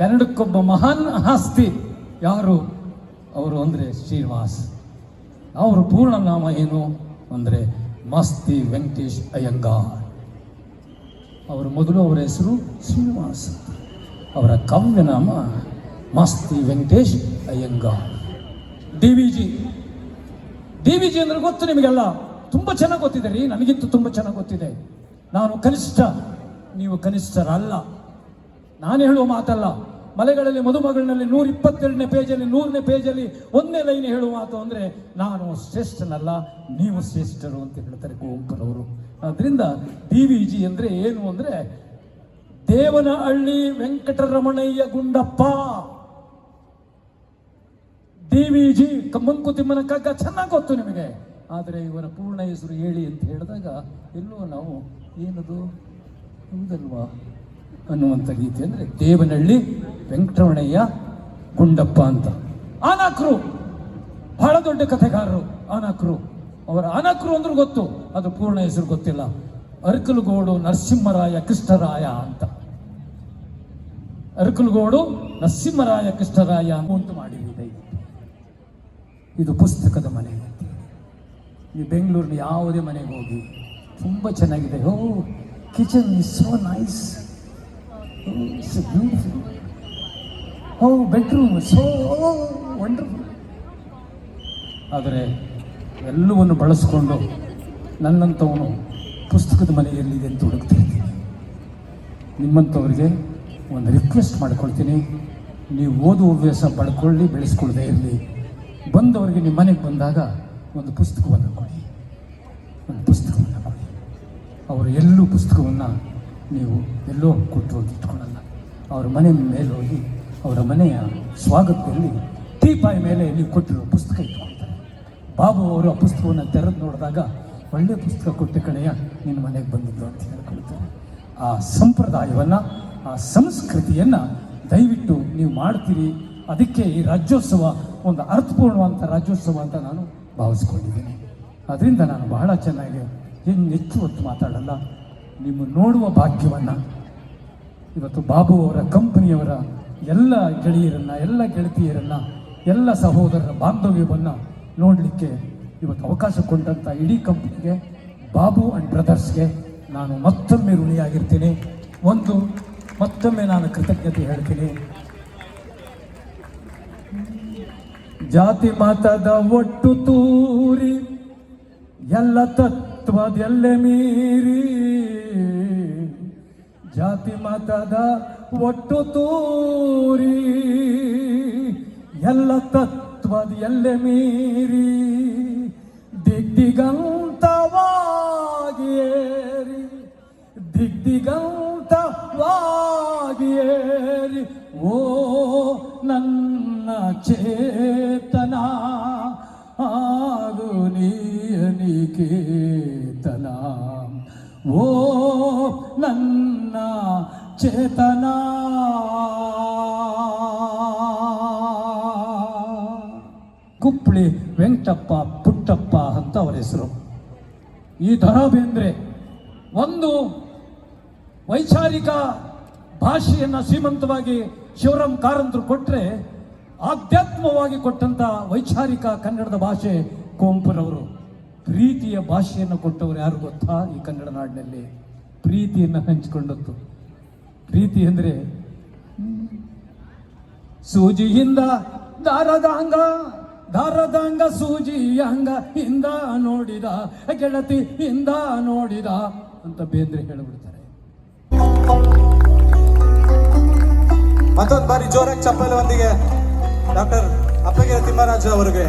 ಕನ್ನಡಕ್ಕೊಬ್ಬ ಮಹಾನ್ ಆಸ್ತಿ ಯಾರು? ಅವರು ಅಂದರೆ ಶ್ರೀನಿವಾಸ್. ಅವರ ಪೂರ್ಣ ನಾಮ ಏನು? ಅಂದರೆ ಮಸ್ತಿ ವೆಂಕಟೇಶ್ ಅಯ್ಯಂಗಾರ್. ಅವರ ಮೊದಲು ಅವರ ಹೆಸರು ಶ್ರೀನಿವಾಸ್. ಅವರ ಕಾವ್ಯ ನಾಮ Masti Venkatesh Iyengar. D V G. D V G ಅಂದ್ರೆ ಗೊತ್ತು ನಿಮಗೆಲ್ಲ? ತುಂಬ ಚೆನ್ನಾಗಿ ಗೊತ್ತಿದೆ ರೀ. ನನಗಿಂತ ತುಂಬ ಚೆನ್ನಾಗಿ ಗೊತ್ತಿದೆ. ನಾನು ಕನಿಷ್ಠ, ನೀವು ಕನಿಷ್ಠರಲ್ಲ. ನಾನು ಹೇಳುವ ಮಾತಲ್ಲ. ಮಲೆಗಳಲ್ಲಿ ಮದುಮಗಳಿನಲ್ಲಿ ನೂರ ಇಪ್ಪತ್ತೆರಡನೇ ಪೇಜಲ್ಲಿ, ನೂರನೇ ಪೇಜಲ್ಲಿ ಒಂದನೇ ಲೈನ್ ಹೇಳುವ ಮಾತು ಅಂದರೆ, ನಾನು ಶ್ರೇಷ್ಠನಲ್ಲ, ನೀವು ಶ್ರೇಷ್ಠರು ಅಂತ ಹೇಳ್ತಾರೆ ಕುವೆಂಪುರವರು ಆದ್ದರಿಂದ ಡಿ ವಿ ಜಿ ಅಂದರೆ ಏನು ಅಂದರೆ Devanahalli Venkataramanaiah Gundappa D V G ಮಂಕುತಿಮ್ಮನ ಕಗ್ಗ ಚೆನ್ನಾಗಿ ಗೊತ್ತು ನಿಮಗೆ. ಆದರೆ ಇವರ ಪೂರ್ಣ ಹೆಸರು ಹೇಳಿ ಅಂತ ಹೇಳಿದಾಗ, ಎಲ್ಲೋ ನಾವು ಏನದು, ಹೌದಲ್ವಾ? ಅನ್ನುವಂಥ ಗೀತೆ ಅಂದರೆ ದೇವನಹಳ್ಳಿ ವೆಂಕಟರಮಣಯ್ಯ ಗುಂಡಪ್ಪ ಅಂತ. ಆನಾಕ್ರು, ಬಹಳ ದೊಡ್ಡ ಕಥೆಗಾರರು ಆನಾಕ್ರು. ಅವರ ಆನಾಕ್ರು ಅಂದ್ರೂ ಗೊತ್ತು, ಅದು ಪೂರ್ಣ ಹೆಸರು ಗೊತ್ತಿಲ್ಲ. ಅರಕಲುಗೋಡು ನರಸಿಂಹರಾಯ ಕೃಷ್ಣರಾಯ ಅಂತ. ಅರಕಲುಗೋಡು ನರಸಿಂಹರಾಯ ಕೃಷ್ಣರಾಯ ಅಂತ ಮಾಡಿದೆ ಇದು. ಪುಸ್ತಕದ ಮನೆ ನೀವು ಬೆಂಗಳೂರಿನ ಯಾವುದೇ ಮನೆಗೆ ಹೋಗಿ ತುಂಬ ಚೆನ್ನಾಗಿದೆ. ಓ, kitchen is so nice it's beautiful oh so wonderful ಆದರೆ ಎಲ್ಲವನ್ನು ಬಳಸಿಕೊಂಡು ನನ್ನಂಥವನು ಪುಸ್ತಕದ ಮನೆಯಲ್ಲಿದೆ ಅಂತ ಹುಡುಕ್ತಾ ಇದ್ದೀನಿ. ನಿಮ್ಮಂಥವ್ರಿಗೆ ಒಂದು ರಿಕ್ವೆಸ್ಟ್ ಮಾಡ್ಕೊಳ್ತೀನಿ. ನೀವು ಓದುವ ಹವ್ಯಾಸ ಪಡ್ಕೊಳ್ಳಿ, ಬೆಳೆಸ್ಕೊಳ್ಳದೆ ಇರಲಿ. ಬಂದವರಿಗೆ ನಿಮ್ಮ ಮನೆಗೆ ಬಂದಾಗ ಒಂದು ಪುಸ್ತಕವನ್ನು ಕೊಡಿ. ಒಂದು ಪುಸ್ತಕವನ್ನು ಕೊಡಿ. ಅವರು ಎಲ್ಲೂ ಪುಸ್ತಕವನ್ನು ನೀವು ಎಲ್ಲೋ ಕೊಟ್ಟು ಹೋಗಿ ಇಟ್ಕೊಳ್ಳಲ್ಲ. ಅವರ ಮನೆ ಮೇಲೆ ಹೋಗಿ ಅವರ ಮನೆಯ ಸ್ವಾಗತದಲ್ಲಿ ಟೀಪಾಯಿ ಮೇಲೆ ನೀವು ಕೊಟ್ಟಿರೋ ಪುಸ್ತಕ ಇಟ್ಕೊಳ್ತಾರೆ. ಬಾಬು ಅವರು ಆ ಪುಸ್ತಕವನ್ನು ತೆರೆದು ನೋಡಿದಾಗ ಒಳ್ಳೆಯ ಪುಸ್ತಕ ಕೊಟ್ಟ ಕಡೆಯ ನಿನ್ನ ಮನೆಗೆ ಬಂದಿದ್ದು ಅಂತ ಹೇಳ್ಕೊಳ್ತಾರೆ. ಆ ಸಂಪ್ರದಾಯವನ್ನು, ಆ ಸಂಸ್ಕೃತಿಯನ್ನು ದಯವಿಟ್ಟು ನೀವು ಮಾಡ್ತೀರಿ. ಅದಕ್ಕೆ ಈ ರಾಜ್ಯೋತ್ಸವ ಒಂದು ಅರ್ಥಪೂರ್ಣವಂಥ ರಾಜ್ಯೋತ್ಸವ ಅಂತ ನಾನು ಭಾವಿಸ್ಕೊಂಡಿದ್ದೀನಿ. ಅದರಿಂದ ನಾನು ಬಹಳ ಚೆನ್ನಾಗಿ ಇನ್ನು ಹೆಚ್ಚು ಹೊತ್ತು ಮಾತಾಡಲ್ಲ. ನಿಮ್ಮ ನೋಡುವ ಭಾಗ್ಯವನ್ನು. ಇವತ್ತು ಬಾಬು ಅವರ ಕಂಪನಿಯವರ ಎಲ್ಲ ಗೆಳೆಯರನ್ನು, ಎಲ್ಲ ಗೆಳತಿಯರನ್ನು, ಎಲ್ಲ ಸಹೋದರರ ಬಾಂಧವ್ಯವನ್ನು ನೋಡಲಿಕ್ಕೆ ಇವತ್ತು ಅವಕಾಶ ಕೊಟ್ಟಂಥ ಇಡೀ ಕಂಪನಿಗೆ, ಬಾಬು ಆ್ಯಂಡ್ ಬ್ರದರ್ಸ್ಗೆ ನಾನು ಮತ್ತೊಮ್ಮೆ ಋಣಿಯಾಗಿರ್ತೀನಿ. ಒಂದು, ಮತ್ತೊಮ್ಮೆ ನಾನು ಕೃತಜ್ಞತೆ ಹೇಳ್ತೀನಿ. ಜಾತಿ ಮತದ ಒಟ್ಟು ತೂರಿ, ಎಲ್ಲ ತತ್ವದೆಲ್ಲೆ ಮೀರಿ ಜಾತಿ ಮತದ ಒಟ್ಟು ತೂರಿ ಎಲ್ಲ ತತ್ವದ ಎಲ್ಲೆ ಮೀರಿ ದಿಗ್ದಿಗಂತವಾಗಿಯೇರಿ ದಿಗ್ದಿಗಂತವಾಗಿಯೇರಿ, ಓ ನನ್ನ ಚೇತನ ನೀಯನಿಕೇತನ ಓ ನನ್ನ ಚೇತನ. ಕುಪ್ಪಳಿ ವೆಂಕಟಪ್ಪ ಪುಟ್ಟಪ್ಪ ಅಂತ ಅವರ ಹೆಸರು. ಈ ದರ ಬೇಂದ್ರೆ ಒಂದು ವೈಚಾರಿಕ ಭಾಷೆಯನ್ನು ಶ್ರೀಮಂತವಾಗಿ ಶಿವರಾಮ್ ಕಾರಂತರು ಕೊಟ್ಟರೆ ಆಧ್ಯಾತ್ಮವಾಗಿ ಕೊಟ್ಟಂಥ ವೈಚಾರಿಕ ಕನ್ನಡದ ಭಾಷೆ ಕುವೆಂಪುರವರು ಪ್ರೀತಿಯ ಭಾಷೆಯನ್ನು ಕೊಟ್ಟವರು ಯಾರು ಗೊತ್ತಾ? ಈ ಕನ್ನಡ ನಾಡಿನಲ್ಲಿ ಪ್ರೀತಿಯನ್ನು ಹಂಚಿಕೊಂಡದ್ದು. ಪ್ರೀತಿ ಅಂದರೆ ಸೂಜಿಯಿಂದ ದಾರದ ದಾರದಾಂಗ ದಾರದ ಅಂಗ ಸೂಜಿ ಅಂಗ ಹಿಂದ ನೋಡಿದ ಗೆಳತಿ ಹಿಂದ ನೋಡಿದ ಅಂತ ಬೇಂದ್ರೆ ಹೇಳಿಬಿಡ್ತಾರೆ. ಮತ್ತೊಂದು ಬಾರಿ ಜೋರಾಗಿ ಚಪ್ಪಲಿ ಒಂದಿಗೆ ಡಾಕ್ಟರ್ ಅಪ್ಪಗೆ ತಿಮ್ಮರಾಜು ಅವರಿಗೆ.